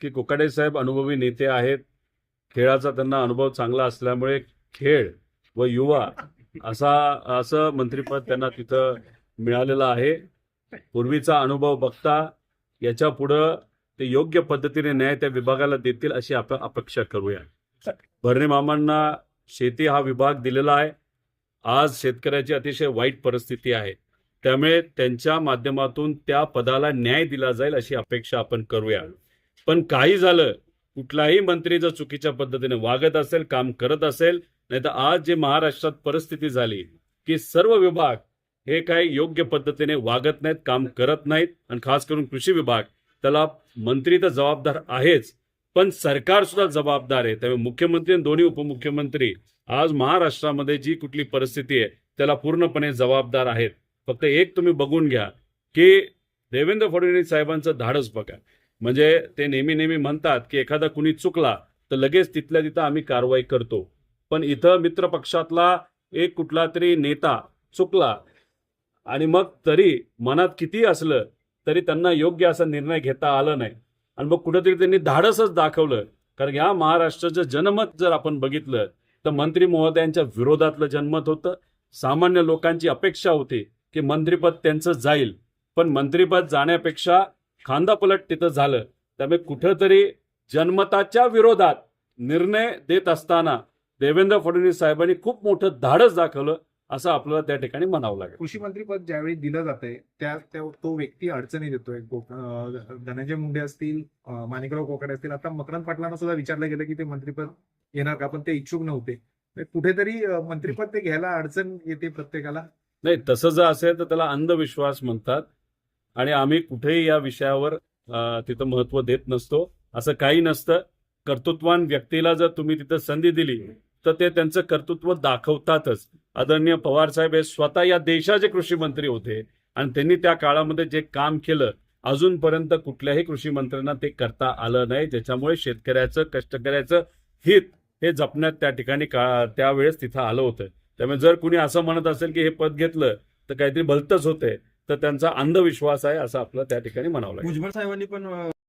की कोकाडे साहेब अनुभवी नेते आहेत. खेळाचा त्यांना अनुभव चांगला असल्यामुळे खेळ व युवा असा असं मंत्रिपद त्यांना तिथं मिळालेलं आहे. पूर्वीचा अनुभव बघता याच्या पुढं ते योग्य पद्धतीने न्याय त्या विभागाला देतील अशी आप अपेक्षा करूया. भरणे मामांना शेती हा विभाग दिलेला आहे. आज शेतकऱ्याची अतिशय वाईट परिस्थिती आहे. त्यामुळे त्यांच्या माध्यमातून त्या पदाला न्याय दिला जाईल अशी अपेक्षा आपण करूया. पण काही झालं कुठलाही मंत्री जर चुकीच्या पद्धतीने वागत असेल काम करत असेल नाही तर आज जे महाराष्ट्रात परिस्थिती झाली की सर्व विभाग हे काही योग्य पद्धतीने वागत नाहीत काम करत नाहीत आणि खास करून कृषी विभाग त्याला मंत्री तर जबाबदार आहेच पण सरकार सुद्धा जबाबदार आहे. त्यामुळे मुख्यमंत्री आणि दोन्ही उपमुख्यमंत्री आज महाराष्ट्रामध्ये जी कुठली परिस्थिती आहे त्याला पूर्णपणे जबाबदार आहेत. फक्त एक तुम्ही बघून घ्या की देवेंद्र फडणवीस साहेबांचं धाडस बघा. म्हणजे ते नेहमी नेहमी म्हणतात की एखादा कुणी चुकला तर लगेच तिथल्या तिथं आम्ही कारवाई करतो. पण इथं मित्र पक्षातला एक कुठला तरी नेता चुकला आणि मग तरी मनात किती असलं तरी त्यांना योग्य असा निर्णय घेता आला नाही. आणि मग कुठेतरी त्यांनी धाडसच दाखवलं. कारण या महाराष्ट्राचं जनमत जर आपण बघितलं तर मंत्री महोदयांच्या विरोधातलं जनमत होतं. सामान्य लोकांची अपेक्षा होती की मंत्रीपद त्यांचं जाईल. पण मंत्रीपद जाण्यापेक्षा खांदापलट तिथं झालं. त्यामुळे कुठंतरी जनमताच्या विरोधात निर्णय देत असताना देवेंद्र फडणवीस साहेबांनी खूप मोठं धाडस दाखवलं असं आपल्याला त्या ठिकाणी म्हणावं लागेल. कृषी मंत्रीपद ज्यावेळी दिलं जातंय त्या त्या- तो व्यक्ती अडचणी देतोय. कोक- अं, धनंजय मुंडे असतील माणिकराव कोकडे असतील आता मकरंद पाटलांना सुद्धा विचारलं गेलं की ते मंत्रीपद येणार का? पण ते इच्छुक नव्हते. तर कुठेतरी मंत्रीपद ते घ्यायला अडचण येते प्रत्येकाला. नाही तसं जर असेल तर त्याला अंधविश्वास म्हणतात. आणि आम्ही कुठेही या विषयावर तिथं महत्त्व देत नसतो. असं काही नसतं. कर्तृत्वान व्यक्तीला जर तुम्ही तिथं संधी दिली तर ते त्यांचं कर्तृत्व दाखवतातच. आदरणीय पवार साहेब हे स्वतः या देशाचे कृषी मंत्री होते आणि त्यांनी त्या काळामध्ये जे काम केलं अजूनपर्यंत कुठल्याही कृषी मंत्र्यांना ते करता आलं नाही. ज्याच्यामुळे शेतकऱ्याचं कष्टकऱ्याचं हित हे जपण्यात त्या ठिकाणी का त्यावेळेस तिथं आलं होतं. त्यामुळे जर कुणी असं म्हणत असेल की हे पद घेतलं तर काहीतरी भलतच होते तर त्यांचा अंधविश्वास आहे असं आपलं त्या ठिकाणी म्हणावं लागेल. भुजबळ साहेबांनी पण